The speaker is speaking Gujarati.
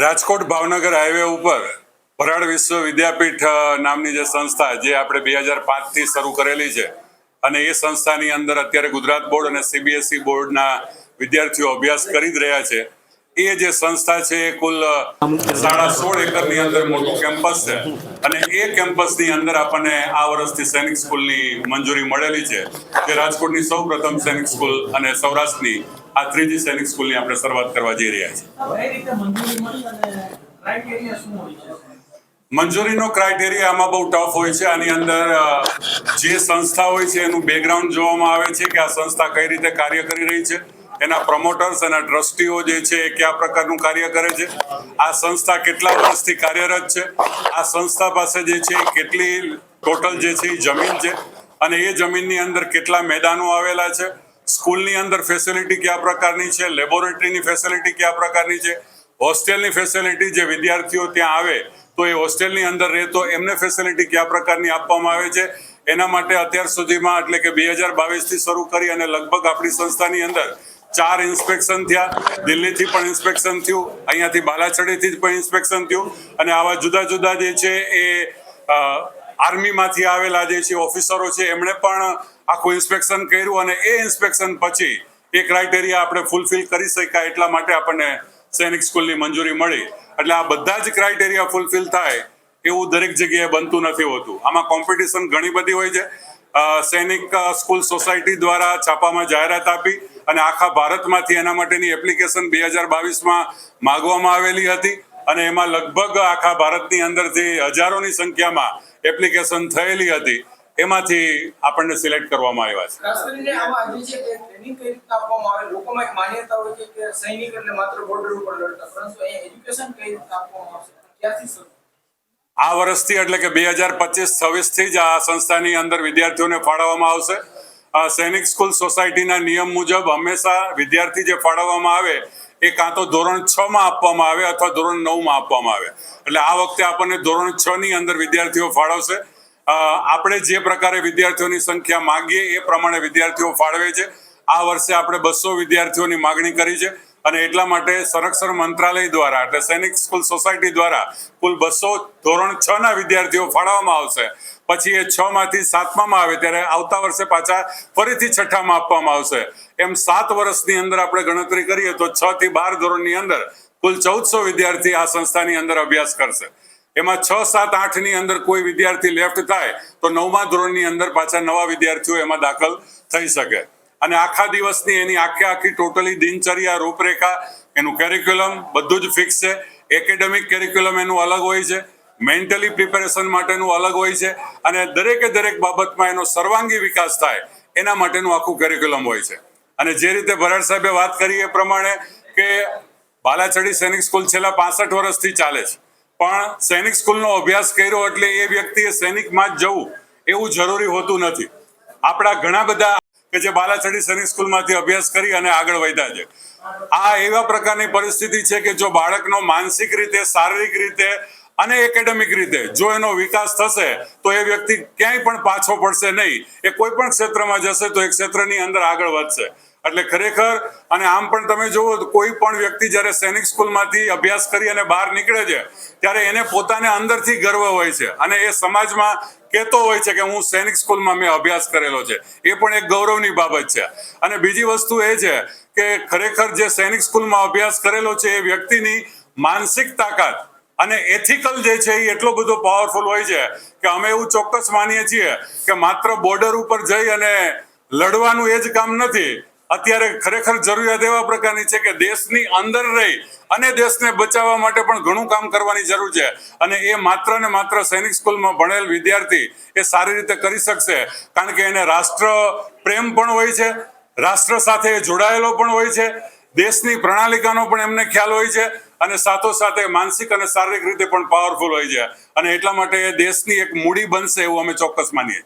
રાજકોટ ભાવનગર હાઈવે ઉપર ભરાડ વિશ્વ વિદ્યાપીઠ નામની જે સંસ્થા જે આપણે બે હજાર પાંચથી શરૂ કરેલી છે અને એ સંસ્થાની અંદર અત્યારે ગુજરાત બોર્ડ અને સીબીએસઈ બોર્ડના વિદ્યાર્થીઓ અભ્યાસ કરી જ રહ્યા છે. એ જે સંસ્થા છે એ કુલ સાડા સોળ એકરની અંદર મોટું કેમ્પસ છે અને એ કેમ્પસની અંદર આપણને આ વર્ષથી સૈનિક સ્કૂલની મંજૂરી મળેલી છે. જે રાજકોટની સૌ પ્રથમ સૈનિક સ્કૂલ અને સૌરાષ્ટ્રની આ ત્રીજી સૈનિક સ્કૂલની આપણે શરૂઆત કરવા જઈ રહ્યા છીએ. મંજૂરીનો ક્રાઇટેરિયા આમાં બહુ ટફ હોય છે. આની અંદર જે સંસ્થા હોય છે એનું બેકગ્રાઉન્ડ જોવામાં આવે છે કે આ સંસ્થા કઈ રીતે કાર્ય કરી રહી છે. એના પ્રમોટર્સ અને ટ્રસ્ટીઓ જે છે એ કયા પ્રકારનું કાર્ય કરે છે. આ સંસ્થા કેટલા વર્ષથી કાર્યરત છે. આ સંસ્થા પાસે જે છે કેટલી ટોટલ જે છે એ જમીન છે. અને એ જમીનની અંદર કેટલા મેદાનો આવેલા છે. સ્કૂલની અંદર ફેસિલિટી કયા પ્રકારની છે? લેબોરેટરીની ફેસિલિટી કયા પ્રકારની છે? હોસ્ટેલની ફેસિલિટી જે વિદ્યાર્થીઓ ત્યાં આવે, તો એ હોસ્ટેલની અંદર રહેતો એમને ફેસિલિટી કયા પ્રકારની આપવામાં આવે છે? એના માટે અત્યાર સુધીમાં એટલે કે બે હજાર બાવીસથી શરૂ કરી અને લગભગ આપણી સંસ્થાની અંદર ચાર ઇન્સ્પેક્શન થયા. દિલ્હીથી પણ ઇન્સ્પેક્શન થયું, અહીંયાથી બાલાછડીથી પણ ઇન્સ્પેક્શન થયું અને આવા જુદા જુદા જે છે એ આર્મીમાંથી આવેલા જે છે ઓફિસરો છે, એમણે પણ આખું ઇન્સ્પેક્શન કર્યું અને એ ઇન્સ્પેક્શન પછી એ ક્રાઇટેરિયા આપણે ફૂલફિલ કરી શકાય એટલા માટે આપણને સૈનિક સ્કૂલની મંજૂરી મળી. એટલે આ બધા જ ક્રાઇટેરિયા ફૂલફિલ થાય એવું દરેક જગ્યાએ બનતું નથી હોતું. આમાં કોમ્પિટિશન ઘણી બધી હોય છે. સૈનિક સ્કૂલ સોસાયટી દ્વારા છાપામાં જાહેરાત આપી અને આખા ભારતમાંથી એના માટેની એપ્લિકેશન બે હજાર બાવીસમાં માગવામાં આવેલી હતી અને એમાં લગભગ આખા ભારતની અંદરથી હજારોની સંખ્યામાં એપ્લિકેશન થયેલી હતી. એમાંથી આપણને સિલેક્ટ કરવામાં આવ્યા છે. આ વર્ષથી એટલે કે બે હજાર પચીસ છવ્વીસથી જ આ સંસ્થાની અંદર વિદ્યાર્થીઓને ફાળવવામાં આવશે. આ સૈનિક સ્કૂલ સોસાયટીના નિયમ મુજબ હંમેશા વિદ્યાર્થી જે ફાળવવામાં આવે એ કાં તો ધોરણ છ માં આપવામાં આવે અથવા ધોરણ નવમાં આપવામાં આવે. એટલે આ વખતે આપણને ધોરણ છ ની અંદર વિદ્યાર્થીઓ ફાળવશે. આપણે જે પ્રકારે વિદ્યાર્થીઓની સંખ્યા માંગીએ એ પ્રમાણે વિદ્યાર્થીઓ ફાળવે છે. આ વર્ષે આપણે બસો વિદ્યાર્થીઓની માગણી કરી છે અને એટલા માટે સંરક્ષણ મંત્રાલય દ્વારા એટલે સૈનિક સ્કૂલ સોસાયટી દ્વારા કુલ બસો ધોરણ છ ના વિદ્યાર્થીઓ ફાળવવામાં આવશે. પછી એ છ માંથી સાતમામાં આવે ત્યારે આવતા વર્ષે પાછા ફરીથી છઠ્ઠામાં આપવામાં આવશે. એમ સાત વર્ષની અંદર આપણે ગણતરી કરીએ તો છ થી બાર ધોરણની અંદર કુલ ચૌદસો વિદ્યાર્થી આ સંસ્થાની અંદર અભ્યાસ કરશે. એમાં છ, સાત આઠની અંદર કોઈ વિદ્યાર્થી લેફ્ટ થાય, તો નવમા ધોરણની અંદર પાછા નવા વિદ્યાર્થીઓ એમાં દાખલ થઈ શકે. અને આખા દિવસની એની આખે આખી ટોટલી દિનચર્યા, રૂપરેખા, એનું કેરિક્યુલમ બધું જ ફિક્સ છે. એકેડેમિક કેરિક્યુલમ એનું અલગ હોય છે. મેન્ટલી પ્રિપેરેશન માટેનું અલગ હોય છે. અને દરેકે દરેક બાબતમાં એનો સર્વાંગી વિકાસ થાય, એના માટેનું આખું કેરિક્યુલમ હોય છે. અને જે રીતે ભરાડ સાહેબે વાત કરી એ પ્રમાણે કે બાલાછડી સૈનિક સ્કૂલ છેલ્લા પાસઠ વર્ષથી ચાલે છે. પણ સૈનિક સ્કૂલનો અભ્યાસ કર્યો એટલે એ વ્યક્તિએ સૈનિકમાં જ જવું એવું જરૂરી હોતું નથી. આપણા ઘણા બધા કે જે બાલાછડી સૈનિક સ્કૂલમાંથી અભ્યાસ કરી અને આગળ વધ્યા છે. આ એવા પ્રકારની પરિસ્થિતિ છે કે જો બાળકનો માનસિક રીતે, શારીરિક રીતે અને એકેડેમિક રીતે જો એનો વિકાસ થશે, તો એ વ્યક્તિ ક્યાંય પણ પાછો પડશે નહીં. એ કોઈ પણ ક્ષેત્રમાં જશે તો એ ક્ષેત્રની અંદર આગળ વધશે. એટલે ખરેખર, અને આમ પણ તમે જુઓ, કોઈ પણ વ્યક્તિ જ્યારે સૈનિક સ્કૂલમાંથી અભ્યાસ કરી અને બહાર નીકળે છે, ત્યારે એને પોતાને અંદરથી ગર્વ હોય છે. અને એ સમાજમાં કહેતો હોય છે કે હું સૈનિક સ્કૂલમાં મેં અભ્યાસ કરેલો છે. એ પણ એક ગૌરવની બાબત છે. અને બીજી વસ્તુ એ છે કે ખરેખર જે સૈનિક સ્કૂલમાં અભ્યાસ કરેલો છે, એ વ્યક્તિની માનસિક તાકાત અને એથિકલ જે છે એ એટલો બધો પાવરફુલ હોય છે કે અમે એવું ચોક્કસ માનીએ છીએ કે માત્ર બોર્ડર ઉપર જઈ અને લડવાનું એ જ કામ નથી અત્યારે ખરેખર જરૂરિયાત એવા પ્રકારની છે કે દેશની અંદર રહી અને દેશને બચાવવા માટે પણ ઘણું કામ કરવાની જરૂર છે. અને એ માત્ર ને માત્ર સૈનિક સ્કૂલમાં ભણેલ વિદ્યાર્થી એ સારી રીતે કરી શકશે. કારણ કે એને રાષ્ટ્ર પ્રેમ પણ હોય છે, રાષ્ટ્ર સાથે જોડાયેલો પણ હોય છે, દેશની પ્રણાલિકાનો પણ એમને ખ્યાલ હોય છે અને સાથોસાથે માનસિક અને શારીરિક રીતે પણ પાવરફુલ હોય છે. અને એટલા માટે દેશની એક મૂડી બનશે એવું અમે ચોક્કસ માનીએ